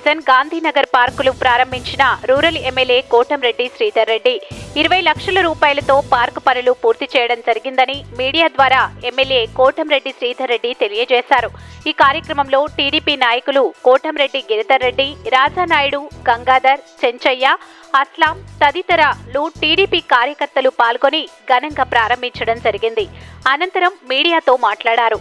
Division Gandhinagar పార్కులు ప్రారంభించిన rural MLA Kotamreddy Sridhar Reddy. ఇరవై లక్షల రూపాయలతో పార్కు పనులు పూర్తి చేయడం జరిగిందని మీడియా ద్వారా ఎమ్మెల్యే కోటంరెడ్డి శ్రీధర్ రెడ్డి తెలియజేశారు. ఈ కార్యక్రమంలో టీడీపీ నాయకులు కోటంరెడ్డి గిరిధర్ రెడ్డి రాజానాయుడు గంగాధర్ చెంచయ్య అస్లాం తదితరలు టీడీపీ కార్యకర్తలు పాల్గొని ఘనంగా ప్రారంభించడం జరిగింది. అనంతరం మీడియాతో మాట్లాడారు.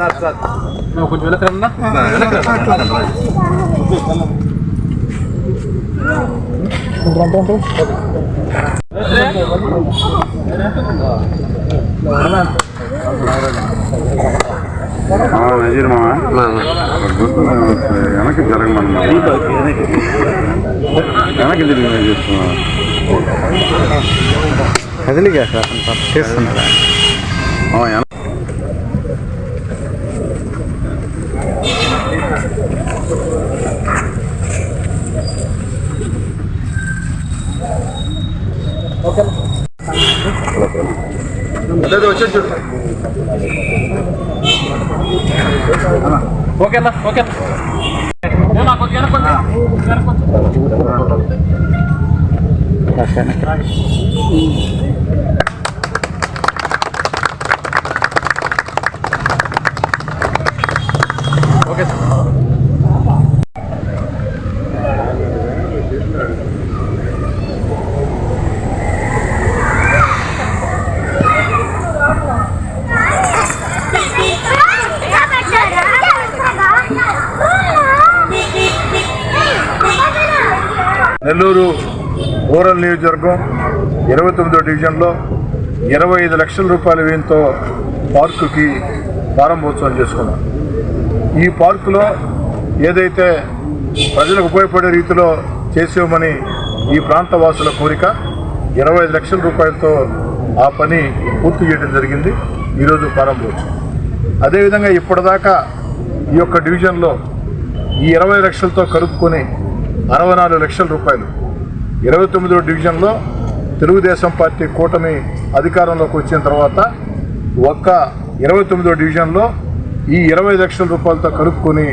سات سات ما كنت ولا كلام لا எனக்கு ஜரகம் எனக்கு தெரியும் எதுலிக்கா சார் பேசுறேன் అదే వచ్చి చూడు ఓకేనా ఓకే నాకు వెనక ఓకే సార్ Nellore rural నియోజకవర్గం ఇరవై తొమ్మిదో డివిజన్లో ఇరవై ఐదు లక్షల రూపాయల వ్యయంతో పార్కుకి ప్రారంభోత్సవం చేసుకున్నాం. ఈ పార్కులో ఏదైతే ప్రజలకు ఉపయోగపడే రీతిలో చేసేవమని ఈ ప్రాంత వాసుల కోరిక ఇరవై ఐదు లక్షల రూపాయలతో ఆ పని పూర్తి చేయడం జరిగింది. ఈరోజు ప్రారంభోత్సవం. అదేవిధంగా ఇప్పటిదాకా ఈ యొక్క డివిజన్లో ఈ ఇరవై లక్షలతో కలుపుకొని అరవై నాలుగు లక్షల రూపాయలు. ఇరవై తొమ్మిదో డివిజన్లో తెలుగుదేశం పార్టీ కూటమి అధికారంలోకి వచ్చిన తర్వాత ఒక్క ఇరవై తొమ్మిదో డివిజన్లో ఈ ఇరవై లక్షల రూపాయలతో కలుపుకొని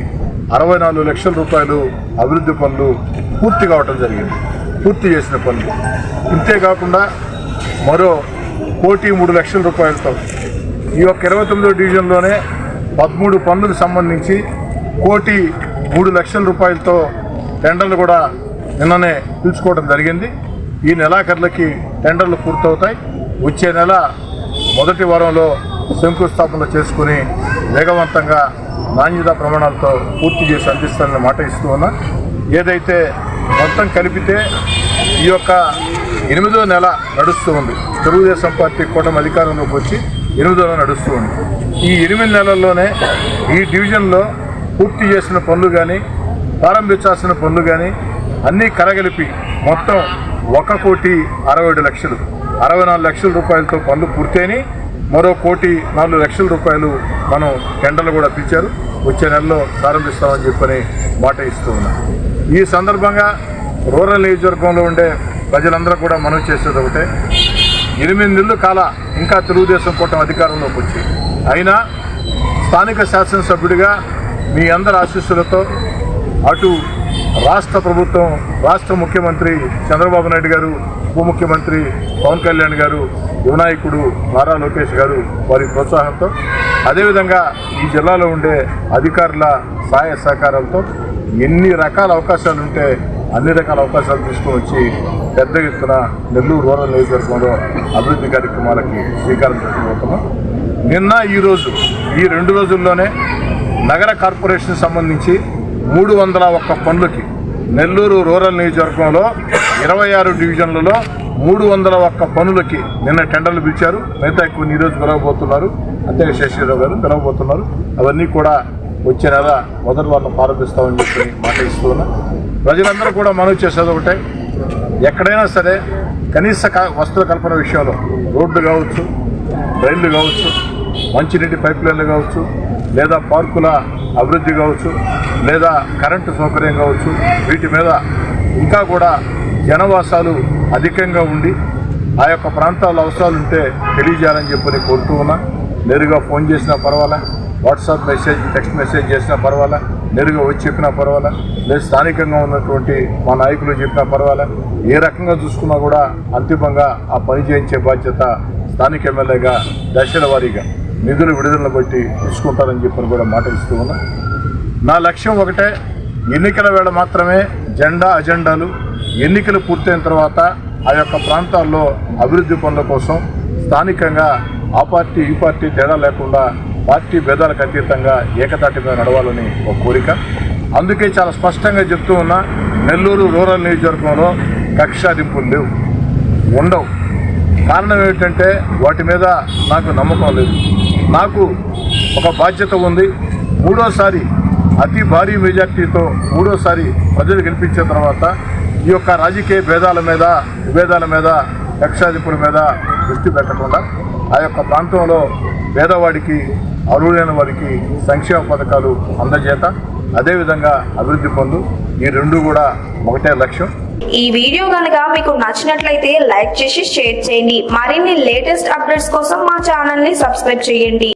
అరవై నాలుగు లక్షల రూపాయలు అభివృద్ధి పనులు పూర్తి కావటం జరిగింది. పూర్తి చేసిన పనులు. ఇంతేకాకుండా మరో కోటి మూడు లక్షల రూపాయలతో ఈ యొక్క ఇరవై తొమ్మిదో డివిజన్లోనే పదమూడు పనులకు సంబంధించి కోటి మూడు లక్షల రూపాయలతో టెండర్లు కూడా నిన్ననే పిలుచుకోవడం జరిగింది. ఈ నెలాఖరులకి టెండర్లు పూర్తవుతాయి. వచ్చే నెల మొదటి వారంలో శంకుస్థాపన చేసుకుని వేగవంతంగా నాణ్యత ప్రమాణాలతో పూర్తి చేసి అందిస్తానని మాట ఇస్తూ ఉన్నా. ఏదైతే మొత్తం కలిపితే ఈ యొక్క ఎనిమిదో నెల నడుస్తూ ఉంది. తెలుగుదేశం పార్టీ కూటమి అధికారంలోకి వచ్చి ఎనిమిదో నెల నడుస్తూ ఉంది. ఈ ఎనిమిది నెలల్లోనే ఈ డివిజన్లో పూర్తి చేసిన పనులు కానీ ప్రారంభించాల్సిన పనులు కానీ అన్నీ కరగలిపి మొత్తం ఒక కోటి అరవై ఏడు లక్షలు. అరవై నాలుగు లక్షల రూపాయలతో పనులు పూర్తయినాయి. మరో కోటి నాలుగు లక్షల రూపాయలు మనం టెండర్లు కూడా పిలిచారు. వచ్చే నెలలో ప్రారంభిస్తామని చెప్పని మాట ఇస్తూ ఉన్నాం. ఈ సందర్భంగా రూరల్ నియోజకవర్గంలో ఉండే ప్రజలందరూ కూడా మనం చేసేది ఒకటే. ఎనిమిది నెలలు కాల ఇంకా తెలుగుదేశం కూటమి అధికారంలోకి వచ్చి. అయినా స్థానిక శాసనసభ్యుడిగా మీ అందరి ఆశీస్సులతో అటు రాష్ట్ర ప్రభుత్వం రాష్ట్ర ముఖ్యమంత్రి చంద్రబాబు నాయుడు గారు ఉప ముఖ్యమంత్రి పవన్ కళ్యాణ్ గారు యువనాయకుడు నారా లోకేష్ గారు వారి ప్రోత్సాహంతో అదేవిధంగా ఈ జిల్లాలో ఉండే అధికారుల సహాయ సహకారాలతో ఎన్ని రకాల అవకాశాలు ఉంటే అన్ని రకాల అవకాశాలు తీసుకొని వచ్చి పెద్ద ఎత్తున నెల్లూరు రూరల్ నియోజకవర్గంలో అభివృద్ధి కార్యక్రమాలకి శ్రీకారం చుట్టుకుపోతున్నాం. నిన్న ఈరోజు ఈ రెండు రోజుల్లోనే నగర కార్పొరేషన్ సంబంధించి మూడు వందల ఒక్క పనులకి నెల్లూరు రూరల్ నియోజకవర్గంలో ఇరవై ఆరు డివిజన్లలో మూడు వందల ఒక్క పనులకి నిన్న టెండర్లు పిలిచారు. మిగతా కొన్ని ఈరోజు పిలవబోతున్నారు అంతే శశిరావు గారు పిలవబోతున్నారు అవన్నీ కూడా వచ్చే నెల మొదటి వారిని ప్రారంభిస్తామని చెప్పి మాట ఇస్తూ ప్రజలందరూ కూడా మనవి చేసేది ఒకటే. ఎక్కడైనా సరే కనీస క- వస్తువుల కల్పన విషయంలో రోడ్లు కావచ్చు రైళ్ళు కావచ్చు మంచినీటి పైప్ లైన్లు కావచ్చు లేదా పార్కుల అభివృద్ధి కావచ్చు లేదా కరెంటు సౌకర్యం కావచ్చు వీటి మీద ఇంకా కూడా జనవాసాలు అధికంగా ఉండి ఆ యొక్క ప్రాంతాల అవసరాలు ఉంటే తెలియజేయాలని చెప్పని కోరుతూ ఉన్నా. నేరుగా ఫోన్ చేసినా పర్వాలే వాట్సాప్ మెసేజ్ టెక్స్ట్ మెసేజ్ చేసినా పర్వాలా నేరుగా వచ్చి చెప్పినా పర్వాలే లేదు స్థానికంగా ఉన్నటువంటి మా నాయకులు చెప్పినా పర్వాలా ఏ రకంగా చూసుకున్నా కూడా అంతిమంగా ఆ పని చేయించే బాధ్యత స్థానిక ఎమ్మెల్యేగా దశల వారీగా నిధులు విడుదలను బట్టి తీసుకుంటారని చెప్పని కూడా మాట ఇస్తూ ఉన్నా. నా లక్ష్యం ఒకటే ఎన్నికల వేళ మాత్రమే జెండా అజెండాలు ఎన్నికలు పూర్తయిన తర్వాత ఆ యొక్క ప్రాంతాల్లో అభివృద్ధి పనుల కోసం స్థానికంగా ఆ పార్టీ ఈ పార్టీ తేడా లేకుండా పార్టీ భేదాలకు అతీతంగా ఏకతాటి మీద నడవాలని ఒక కోరిక. అందుకే చాలా స్పష్టంగా చెప్తూ ఉన్నా నెల్లూరు రూరల్ నియోజకవర్గంలో కక్షాదింపులు లేవు ఉండవు. కారణం ఏమిటంటే వాటి మీద నాకు నమ్మకం లేదు. నాకు ఒక బాధ్యత ఉంది. మూడోసారి అతి భారీ మెజార్టీతో మూడోసారి ప్రజలు గెలిపించిన తర్వాత ఈ యొక్క రాజకీయ భేదాల మీద విభేదాల మీద లక్షాధిపుల మీద దృష్టి పెట్టకుండా ఆ యొక్క ప్రాంతంలో పేదవాడికి అర్హులైన వారికి సంక్షేమ పథకాలు అందజేత అదేవిధంగా అభివృద్ధి పనులు ఈ రెండు కూడా ఒకటే లక్ష్యం. ఈ వీడియో కనుక మీకు నచ్చినట్లయితే లైక్ చేసి షేర్ చేయండి. మరిన్ని లేటెస్ట్ అప్డేట్స్ కోసం మా ఛానల్ని సబ్స్క్రైబ్ చేయండి.